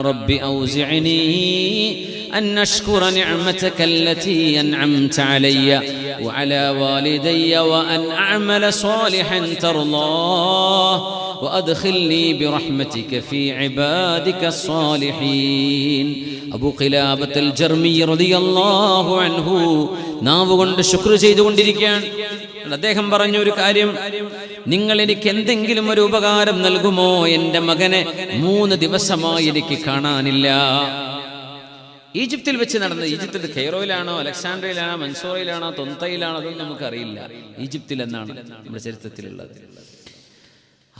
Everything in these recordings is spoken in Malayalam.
رب أوزعني أن أشكر نعمتك التي أنعمت علي وعلى والدي وأن أعمل صالحا ترضاه وأدخلني برحمتك في عبادك الصالحين أبو قلابة الجرمي رضي الله عنه നാവ് കൊണ്ട് ശുക്ർ ചെയ്തുകൊണ്ടിരിക്കുകയാണ് അദ്ദേഹം പറഞ്ഞ ഒരു കാര്യം നിങ്ങൾ എനിക്ക് എന്തെങ്കിലും ഒരു ഉപകാരം നൽകുമോ? എന്റെ മകനെ മൂന്ന് ദിവസമായി എനിക്ക് കാണാനില്ല. ഈജിപ്തിൽ വെച്ച് നടന്നത് ഈജിപ്തിൽ ഖെയ്റോയിലാണോ അലക്സാണ്ട്രയിലാണോ മൻസോറയിലാണോ തൊന്തയിലാണോ അതൊന്നും നമുക്ക് അറിയില്ല ഈജിപ്തിൽ എന്നാണ് നമ്മുടെ ചരിത്രത്തിലുള്ളത്.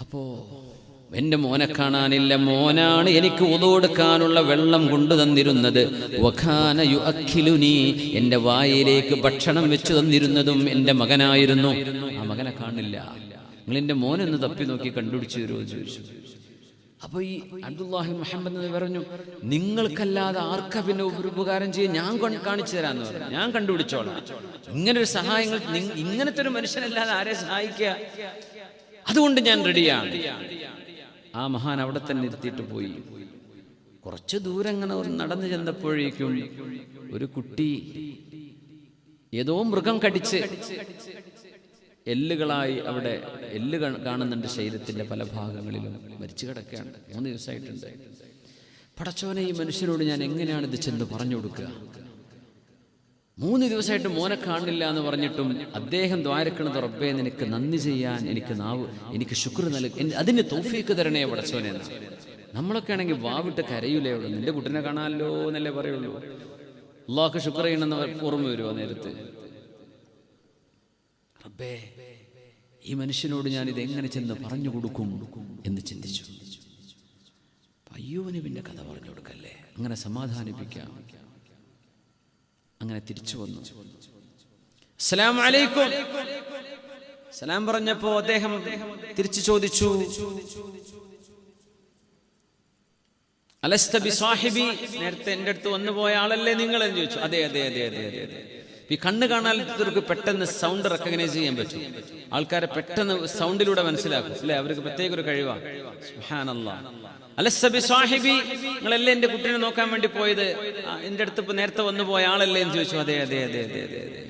അപ്പോ എന്റെ മോനെ കാണാനില്ല. മോനാണ് എനിക്ക് ഉതോടുക്കാനുള്ള വെള്ളം കൊണ്ടു തന്നിരുന്നത്. എന്റെ വായിലേക്ക് ഭക്ഷണം വെച്ചു തന്നിരുന്നതും എന്റെ മകനായിരുന്നു. ആ മകനെ കാണില്ല. നിങ്ങൾ എന്റെ മോനൊന്ന് തപ്പി നോക്കി കണ്ടുപിടിച്ചു തരുമോ എന്ന് ചോദിച്ചു. അപ്പൊ ഈ അബ്ദുല്ലാഹി മുഹമ്മദ് എന്ന് പറഞ്ഞു നിങ്ങൾക്കല്ലാതെ ആർക്കാ പിന്നെ ഒരു ഉപകാരം ചെയ്യാൻ ഞാൻ കാണിച്ചു തരാന്ന് പറഞ്ഞു. ഞാൻ കണ്ടുപിടിച്ചോളാം. ഇങ്ങനെ ഒരു സഹായങ്ങൾ ഇങ്ങനത്തെ ഒരു മനുഷ്യനല്ലാതെ ആരെ സഹായിക്കുക? അതുകൊണ്ട് ഞാൻ റെഡിയാണ്. ആ മഹാൻ അവിടെ തന്നെ ഇരുത്തിയിട്ട് പോയി. കുറച്ച് ദൂരം അങ്ങനെ നടന്നു ചെന്നപ്പോഴേക്കും ഒരു കുട്ടി ഏതോ മൃഗം കടിച്ച് എല്ലുകളായി അവിടെ എല്ല് കാണുന്നുണ്ട് ശരീരത്തിന്റെ പല ഭാഗങ്ങളിലും. മരിച്ചു കിടക്കുകയാണ്. മൂന്ന് ദിവസമായിട്ടുണ്ട്. പടച്ചോനെ ഈ മനുഷ്യനോട് ഞാൻ എങ്ങനെയാണ് ഇത് ചെന്ന് പറഞ്ഞു കൊടുക്കുക? മൂന്ന് ദിവസമായിട്ട് മോനെ കാണില്ല എന്ന് പറഞ്ഞിട്ടും അദ്ദേഹം ദ്വാരക്കണത് റബ്ബേ നിനക്ക് നന്ദി ചെയ്യാൻ എനിക്ക് നാവ് എനിക്ക് ശുക്ർ നൽകും അതിന് തോഫീക്ക് തരണേ പടച്ചോനെ. നമ്മളൊക്കെ ആണെങ്കിൽ വാവിട്ട് കരയൂലേ ഉള്ളൂ. നിന്റെ കുട്ടനെ കാണാമല്ലോ എന്നല്ലേ പറയുള്ളൂ. അള്ളാഹ് ശുക്ർ ചെയ്യണമെന്ന് ഓർമ്മ വരുമോ നേരത്ത്? റബ്ബേ ഈ മനുഷ്യനോട് ഞാൻ ഇത് എങ്ങനെ ചെന്ന് പറഞ്ഞു കൊടുക്കും എന്ന് ചിന്തിച്ചു. അയ്യോന് പിന്നെ കഥ പറഞ്ഞു കൊടുക്കല്ലേ? അങ്ങനെ സമാധാനിപ്പിക്കാം. അങ്ങനെ തിരിച്ചു വന്നു. അലൈക്കും സലാം പറഞ്ഞപ്പോ അദ്ദേഹം തിരിച്ചു ചോദിച്ചു. അലസ്തബി സാഹിബി നേരത്തെ എന്റെ അടുത്ത് വന്നു പോയ ആളല്ലേ നിങ്ങൾ എന്ന് ചോദിച്ചു. അതെ അതെ അതെ അതെ അതെ അതെ. ഈ കണ്ണ് കാണാത്തവർക്ക് പെട്ടെന്ന് സൗണ്ട് റെക്കഗ്നൈസ് ചെയ്യാൻ പറ്റും. ആൾക്കാരെ പെട്ടെന്ന് സൗണ്ടിലൂടെ മനസ്സിലാക്കും. അല്ലെ? അവർക്ക് പ്രത്യേക ഒരു കഴിവാണ് സുബ്ഹാനല്ലാഹ്. അലസ്ത ബി സാഹിബി നിങ്ങളല്ലേ എന്റെ കുട്ടീനെ നോക്കാൻ വേണ്ടി പോയത്? എന്റെ അടുത്ത് ഇപ്പൊ നേരത്തെ വന്നു പോയ ആളല്ലേ എന്ന് ചോദിച്ചു. അതെ അതെ അതെ അതെ അതെ അതെ.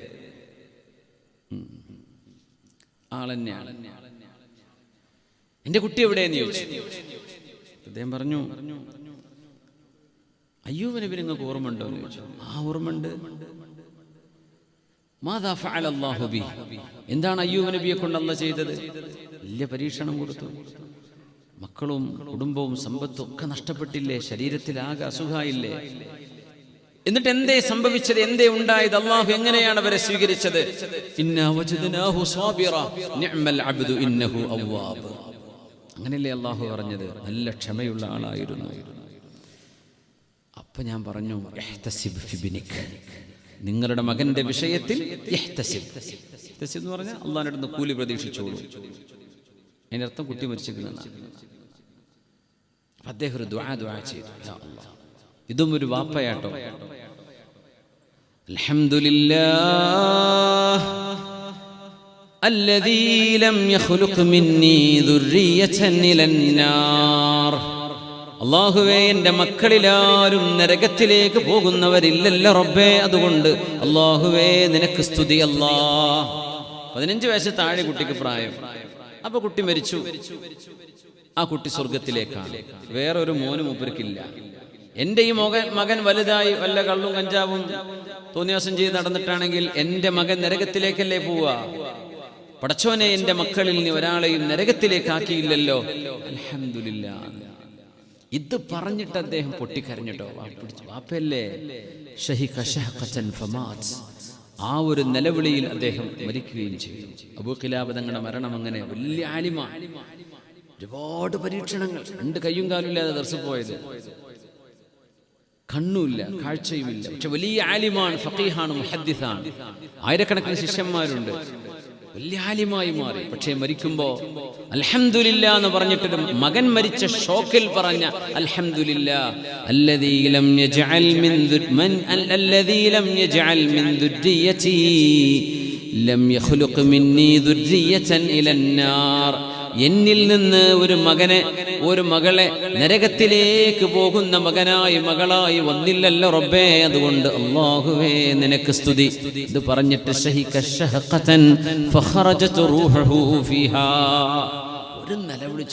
എന്റെ കുട്ടി എവിടെയെന്ന് ചോദിച്ചു. അദ്ദേഹം പറഞ്ഞു അയ്യോ നബി നിങ്ങൾക്ക് ഓർമ്മയുണ്ടോ? എന്ന് ചോദിച്ചു. ആ ഓർമ്മയുണ്ട്. മാതാ എന്താണ് അയ്യൂബ് നബിയെ കൊണ്ട് അല്ല ചെയ്തത്? വലിയ പരീക്ഷണം കൊടുത്തു. മക്കളും കുടുംബവും സമ്പത്തും ഒക്കെ നഷ്ടപ്പെട്ടില്ലേ? ശരീരത്തിൽ ആകെ അസുഖായില്ലേ? എന്നിട്ട് എന്തേ സംഭവിച്ചത്? എന്തേ ഉണ്ടായത്? അള്ളാഹു എങ്ങനെയാണ് അവരെ സ്വീകരിച്ചത്? അങ്ങനെയല്ലേ അള്ളാഹു പറഞ്ഞത്? നല്ല ക്ഷമയുള്ള ആളായിരുന്നു. അപ്പൊ ഞാൻ പറഞ്ഞു. നിങ്ങളുടെ മകന്റെ വിഷയത്തിൽ ഇഹ്തസിബ്. ഇഹ്തസിബ് എന്ന് പറഞ്ഞാൽ അള്ളാഹിന്റെ അടുത്ത് കൂലി പ്രതീക്ഷിച്ചോളൂ അതിന്റെ അർത്ഥം കുട്ടി മരിച്ചിരിക്കുന്നതാണ് അപ്പൊ അദ്ദേഹം ഒരു ദ്വാ ദ്വാ ചെയ്തു യാ അല്ലാഹ്. ഇതും ഒരു വാപ്പയാട്ടോ അൽഹംദുലില്ലാഹ് الذي لم يخلق مني ذرية إلى النار അള്ളാഹുവേ എന്റെ മക്കളിലാരും നരകത്തിലേക്ക് പോകുന്നവരില്ലല്ലോ റബ്ബേ. അതുകൊണ്ട് അള്ളാഹുവേ നിനക്ക് സ്തുതി അല്ലാ. പതിനഞ്ച് വയസ്സ് താഴെ കുട്ടിക്ക് പ്രായം. അപ്പൊ കുട്ടി മരിച്ചു. ആ കുട്ടി സ്വർഗത്തിലേക്കാണ്. വേറൊരു മോനും ഉപരിക്കില്ല എന്റെ ഈ മകൻ മകൻ വലുതായി വല്ല കള്ളും കഞ്ചാവും തോന്നിയാസം ചെയ്ത് നടന്നിട്ടാണെങ്കിൽ എന്റെ മകൻ നരകത്തിലേക്കല്ലേ പോവുക? പടച്ചോനെ എന്റെ മക്കളിൽ നീ ഒരാളെയും നരകത്തിലേക്കാക്കിയില്ലല്ലോ അൽഹംദുലില്ലാ ഇത് പറഞ്ഞിട്ട് അദ്ദേഹം പൊട്ടിക്കരഞ്ഞിട്ടോ? വാപ്പല്ലേ ആ ഒരു നിലവിളിയിൽ അദ്ദേഹം മരിക്കുകയും ചെയ്തു. അബൂ ഖിലാബ് തങ്ങളുടെ മരണം അങ്ങനെ വലിയ ആലിമ. ഒരുപാട് പരീക്ഷണങ്ങൾ. രണ്ട് കയ്യും കാലുമില്ലാതെ ദർശ പോയത്. കണ്ണുമില്ല കാഴ്ചയുമില്ല. പക്ഷെ വലിയ ആലിമാണ് ഫക്കീഹാണ് മുഹദ്ദിസാണ്. ആയിരക്കണക്കിന് ശിഷ്യന്മാരുണ്ട്. വലിയ ആലിമായി മാറി. പക്ഷേ മരിക്കുമ്പോ അൽഹംദുലില്ല എന്ന് പറഞ്ഞിട്ടൊരു മകൻ മരിച്ച ഷോക്കിൽ പറഞ്ഞ അൽഹംദുലില്ല അല്ലദീലം യജ്അൽ മിൻ ദുർ- മൻ അൽ- അല്ലദീ യജ്അൽ മിൻ ദുർരിയതി ലം യഖ്ലുഖ് മിന്നി ദുർരിയതൻ ഇലൻ നാർ. എന്നിൽ നിന്ന് ഒരു മകനെ ഒരു മകളെ നരകത്തിലേക്ക് പോകുന്ന മകനായി മകളായി വന്നില്ലല്ലോ റബ്ബേ. അതുകൊണ്ട് അള്ളാഹുവേ നിനക്ക് സ്തുതി. ഇത് പറഞ്ഞിട്ട്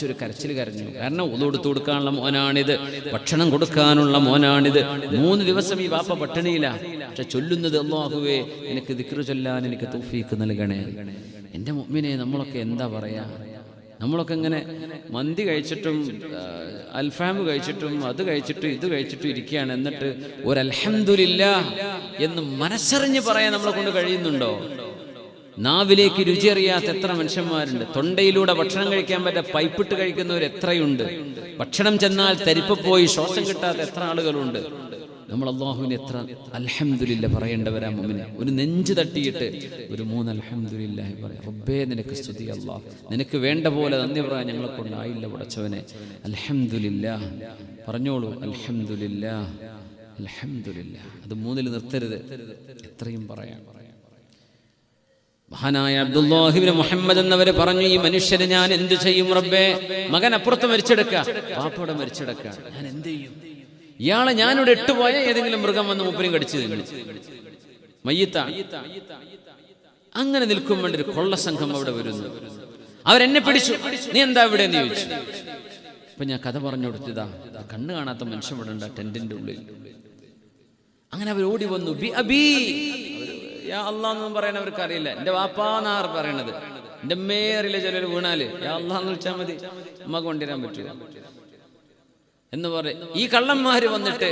ഒരു കരച്ചിൽ കരഞ്ഞു. കാരണം ഉതൊടുത്തു കൊടുക്കാനുള്ള മോനാണിത് ഭക്ഷണം കൊടുക്കാനുള്ള മോനാണിത്. മൂന്ന് ദിവസം ഈ വാപ്പ പട്ടിണിയില്ല പക്ഷെ ചൊല്ലുന്നത് അള്ളാഹുവേ എനിക്ക് ദിക്റ് ചൊല്ലാൻ എനിക്ക് തൗഫീക്ക് നൽകണേ. എന്റെ മുമ്പിനെ നമ്മളൊക്കെ എന്താ പറയാ? നമ്മളൊക്കെ ഇങ്ങനെ മന്തി കഴിച്ചിട്ടും അൽഫാം കഴിച്ചിട്ടും അത് കഴിച്ചിട്ടും ഇത് കഴിച്ചിട്ടും ഇരിക്കുകയാണ്. എന്നിട്ട് ഒരു അൽഹന്ദില്ല എന്ന് മനസ്സറിഞ്ഞ് പറയാൻ നമ്മളെ കൊണ്ട് കഴിയുന്നുണ്ടോ? നാവിലേക്ക് രുചി അറിയാത്ത എത്ര മനുഷ്യന്മാരുണ്ട്. തൊണ്ടയിലൂടെ ഭക്ഷണം കഴിക്കാൻ പറ്റ പൈപ്പിട്ട് കഴിക്കുന്നവർ എത്രയുണ്ട്? ഭക്ഷണം ചെന്നാൽ തരിപ്പ് പോയി ശ്വാസം കിട്ടാത്ത എത്ര ആളുകളുണ്ട്? നമ്മൾ അള്ളാഹുവിന് എത്ര അലഹമില്ല പറയേണ്ടവരാ മുമ്പിനെ ഒരു നെഞ്ച് തട്ടിയിട്ട് ഒരു മൂന്ന് അലഹമില്ല പറയാം. റബ്ബേ നിനക്ക് സ്തുതി അള്ളാഹ് നിനക്ക് വേണ്ട പോലെ നന്ദി പറയാൻ ഞങ്ങളെ കൊണ്ടായില്ല പടച്ചവനെ. അലഹമില്ല പറഞ്ഞോളൂ അലഹമില്ല അലഹമില്ല അത് മൂന്നിൽ നിർത്തരുത്. എത്രയും പറയാം. മഹാനായ അബ്ദുല്ലാഹിബിന് മുഹമ്മദ് എന്നവര് പറഞ്ഞു ഈ മനുഷ്യന് ഞാൻ എന്ത് ചെയ്യും റബ്ബേ? മകൻ അപ്പുറത്ത് മരിച്ചെടുക്ക. പാപ്പയുടെ മരിച്ചെടുക്ക. ഞാൻ എന്ത് ചെയ്യും? ഇയാളെ ഞാനിവിടെ എട്ടുപോയ ഏതെങ്കിലും മൃഗം വന്ന് മൂപ്പരും കടിച്ചു മയ്യത്ത അങ്ങനെ നിൽക്കും വേണ്ടി ഒരു കൊള്ള സംഘം അവിടെ വരുന്നു. അവരെന്നെ പിടിച്ചു. നീ എന്താ ഇവിടെ എന്ന് ചോദിച്ചു. അപ്പൊ ഞാൻ കഥ പറഞ്ഞു കൊടുത്തതാ കണ്ണു കാണാത്ത മനുഷ്യൻ ഇവിടെ ഉണ്ട് ടെന്റിന്റെ ഉള്ളിൽ. അങ്ങനെ അവർ ഓടി വന്നു. ബി യാ പറയാൻ അവർക്ക് അറിയില്ല എന്റെ വാപ്പാന്നാർ പറയണത്. എന്റെ മേറിലെ ചിലർ വീണാൽ. അള്ളാന്ന് വിളിച്ചാൽ മതി. അമ്മ കൊണ്ടുവരാൻ പറ്റുക എന്ന് പറയും ഈ കള്ളന്മാര് വന്നിട്ട്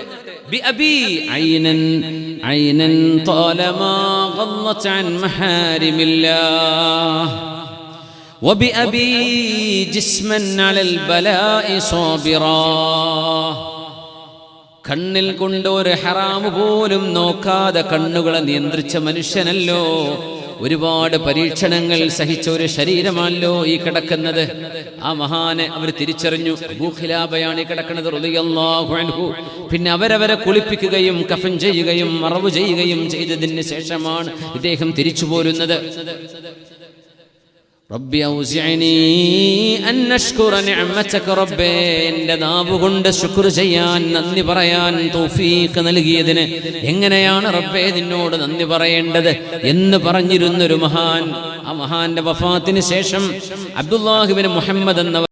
കണ്ണിൽ കൊണ്ട് ഒരു ഹറാമു പോലും നോക്കാതെ കണ്ണുകളെ നിയന്ത്രിച്ച മനുഷ്യനല്ലോ. ഒരുപാട് പരീക്ഷണങ്ങൾ സഹിച്ച ഒരു ശരീരമല്ലോ ഈ കിടക്കുന്നത്. ആ മഹാനെ അവർ തിരിച്ചറിഞ്ഞു. ഭൂഖിലാബയാണ് ഈ കിടക്കുന്നത് പിന്നെ അവരവരെ കുളിപ്പിക്കുകയും കഫൻ ചെയ്യുകയും മറവ് ചെയ്യുകയും ചെയ്തതിന് ശേഷമാണ് ഇദ്ദേഹം തിരിച്ചു പോരുന്നത് റബ്ബി ഔസിഅനി അൻ നഷ്കുറ നിഅമതക റബ്ബേ എന്റെ നാവ് കൊണ്ട് ശുക്ർ ചെയ്യാൻ നന്ദി പറയാൻ തൗഫീഖ് നൽകിയതിന് എങ്ങനെയാണ് റബ്ബേ നിന്നോട് നന്ദി പറയേണ്ടത് എന്ന് പറഞ്ഞിരുന്നൊരു മഹാൻ. ആ മഹാന്റെ വഫാത്തിന് ശേഷം അബ്ദുല്ലാഹിബിൻ മുഹമ്മദ് എന്ന